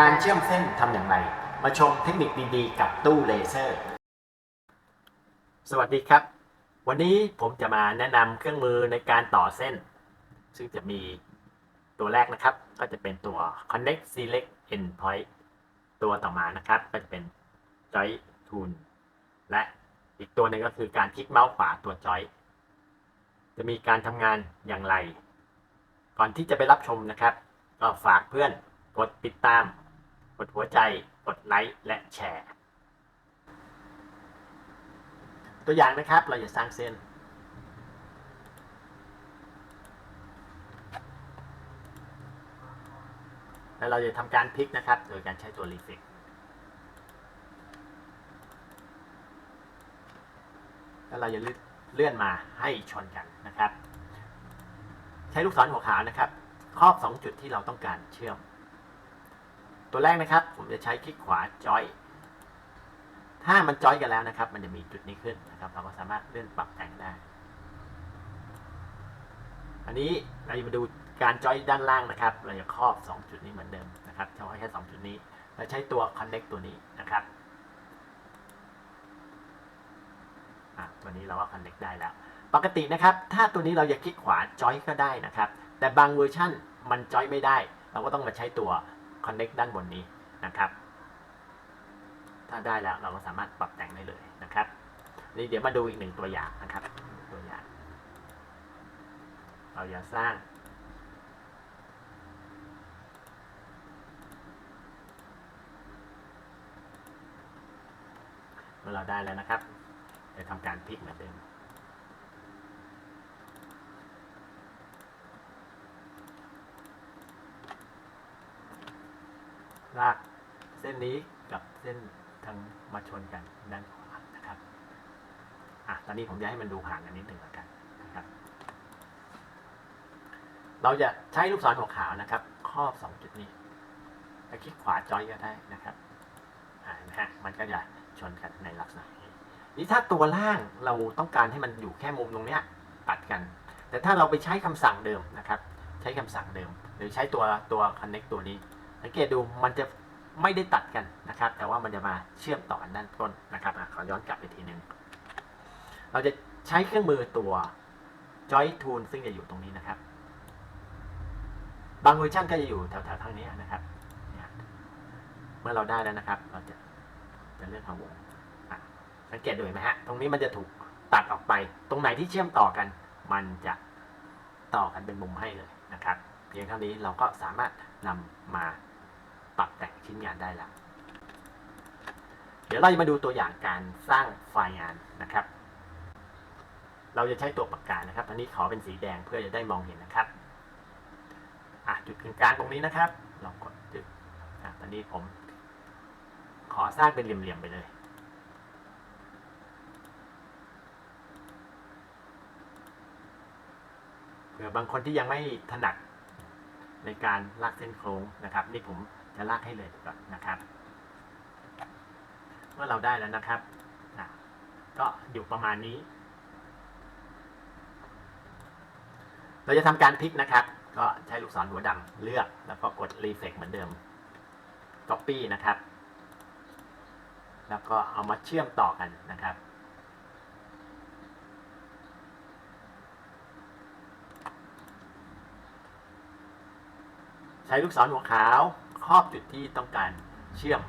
การเชื่อมเส้นทำอย่างไร มาชมเทคนิคดีๆ กับตู้เลเซอร์ สวัสดีครับ วันนี้ผมจะมาแนะนำเครื่องมือในการต่อเส้น ซึ่งจะมีตัวแรกนะครับ ก็จะเป็นตัว Connect Select Endpoint ตัวต่อมานะครับ ก็จะเป็น Joint Tool และอีกตัวหนึ่งก็คือการคลิกเมาส์ขวาตัว Joint จะมีการทำงานอย่างไร ก่อนที่จะไปรับชมนะครับ ก็ฝากเพื่อนกดติดตาม กดหัวใจ กดไลค์และแชร์ ตัวอย่างนะครับเราจะสร้างเส้น แล้วเราจะทำการพลิกนะครับ โดยการใช้ตัวรีเฟกแล้วเราจะเลื่อนมาให้ชนกันนะครับ ใช้ลูกศรหัวขาวนะครับ ครอบ 2 จุดที่เราต้องการเชื่อม ตัวแรกนะครับ ผมจะใช้คลิกขวาจอย ถ้ามันจอยกันแล้วนะครับ มันจะมีจุดนี้ขึ้นนะครับ เราก็สามารถเลื่อนปรับแต่งได้ อันนี้เราจะมาดูการจอยด้านล่างนะครับ เราจะครอบ 2 จุดนี้เหมือนเดิมนะครับเฉพาะแค่2จุดนี้แล้วใช้ตัว connect ตัวนี้นะครับอะตัวนี้เราก็ connect ได้แล้ว ปกตินะครับ ถ้าตัวนี้เราจะคลิกขวาจอยก็ได้นะครับ แต่บางเวอร์ชั่นมันจอยไม่ได้ เราก็ต้องมาใช้ตัว connect ด้านบนนี้นะครับ ถ้าได้แล้วเราก็สามารถปรับแต่งได้เลยนะครับนี่เดี๋ยวมาดูอีกหนึ่งตัวอย่างนะครับ ตัวอย่าง เราจะสร้าง เมื่อเราได้แล้วนะครับ จะทำการพลิกเหมือนเดิม ลากเส้นนี้กับเส้นทางมาชนกันด้านขวานะครับอะตอนนี้ผมจะให้มันดูห่างกันนิดหนึ่งแล้วกันนะครับ เราจะใช้ลูกศรหัวขาวนะครับ ครอบสองจุดนี้แล้วคลิกขวาจอยก็ได้นะครับอ่านะฮะมันก็จะชนกันในลักษณะนี้นี่ถ้าตัวล่างเราต้องการให้มันอยู่แค่มุมตรงเนี้ยตัดกัน แต่ถ้าเราไปใช้คำสั่งเดิมนะครับ ใช้คำสั่งเดิม หรือใช้ตัวตัว connect ตัวนี้ สังเกตดูมันจะไม่ได้ตัดกันนะครับ แต่ว่ามันจะมาเชื่อมต่อกันด้านต้นนะครับอขอย้อนกลับไปทีหนึ่งเราจะใช้เครื่องมือตัว joint tool ซึ่งจะอยู่ตรงนี้นะครับ บางเวอร์ชันก็จะอยู่แถวๆทางนี้นะครับ เมื่อเราได้แล้วนะครับ เราจะจะเลือกทางวงสังเกตดูไหมฮะ ตรงนี้มันจะถูกตัดออกไป ตรงไหนที่เชื่อมต่อกัน มันจะต่อกันเป็นมุมให้เลยนะครับ เพียงเท่านี้เราก็สามารถนำมา ปรับแต่งชิ้นงานได้แล้ว เดี๋ยวเราจะมาดูตัวอย่างการสร้างไฟล์งานนะครับ เราจะใช้ตัวปากกานะครับ อันนี้ขอเป็นสีแดงเพื่อจะได้มองเห็นนะครับอะจุดกึ่งกลางตรงนี้นะครับ ลองกดจุดอะตอนนี้ผม ขอสร้างเป็นเหลี่ยมๆไปเลยเผื่อบางคนที่ยังไม่ถนัดในการลากเส้นโค้งนะครับ นี่ผม จะลากให้เลยก่อนนะครับ เมื่อเราได้แล้วนะครับ ก็อยู่ประมาณนี้ เราจะทำการพลิกนะครับ ก็ใช้ลูกศรหัวดำเลือกแล้วก็กด Reflect เหมือนเดิม Copy นะครับ แล้วก็เอามาเชื่อมต่อกันนะครับใช้ลูกศรหัวขาว ครอบจุดที่ต้องการเชื่อม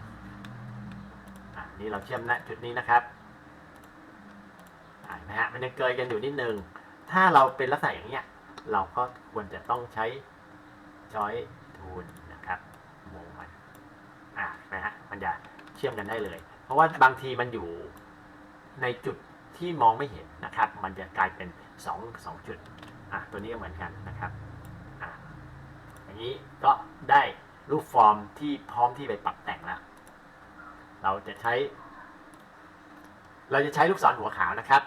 อะนี่เราเชื่อมณจุดนี้นะครับอะฮะมันยังเกยกันอยู่นิดนึง ถ้าเราเป็นลักษณะอย่างเนี้ย เราก็ควรจะต้องใช้ช้อยทูนนะครับโมงมันอะเห็นะฮะมันจะเชื่อมกันได้เลย เพราะว่าบางทีมันอยู่ในจุดที่มองไม่เห็นนะครับ มันจะกลายเป็น2งจุดอะตัวนี้ก็เหมือนกันนะครับอะอย่างนี้ก็ได้ รูปฟอร์มที่พร้อมที่ไปปรับแต่งแล้ว เราจะใช้ เราจะใช้ลูกศรหัวขาวนะครับ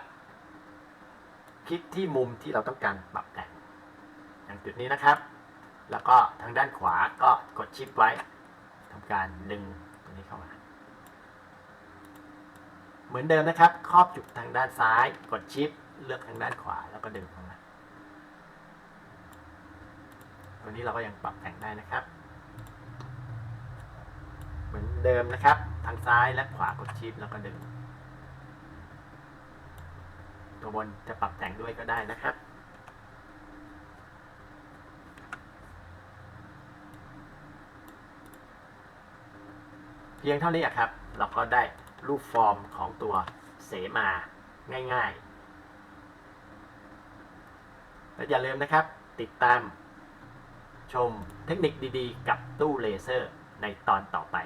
คลิกที่มุมที่เราต้องการปรับแต่ง อย่างจุดนี้นะครับ แล้วก็ทางด้านขวาก็กดชิปไว้ทำการดึงตัวนี้เข้ามา เหมือนเดิมนะครับ ครอบจุดทางด้านซ้าย กดชิปเลือกทางด้านขวาแล้วก็ดึงเข้ามาตัวนี้เราก็ยังปรับแต่งได้นะครับ มือนเดิมนะครับ ทางซ้ายและขวากดชิปแล้วก็ดึงตัวบนจะปรับแต่งด้วยก็ได้นะครับเพียงเท่านี้ครับ เราก็ได้รูปฟอร์มของตัวเสมาง่ายๆ และอย่าลืมนะครับ ติดตามชมเทคนิคดีๆ กับตู้เลเซอร์ในตอนต่อไป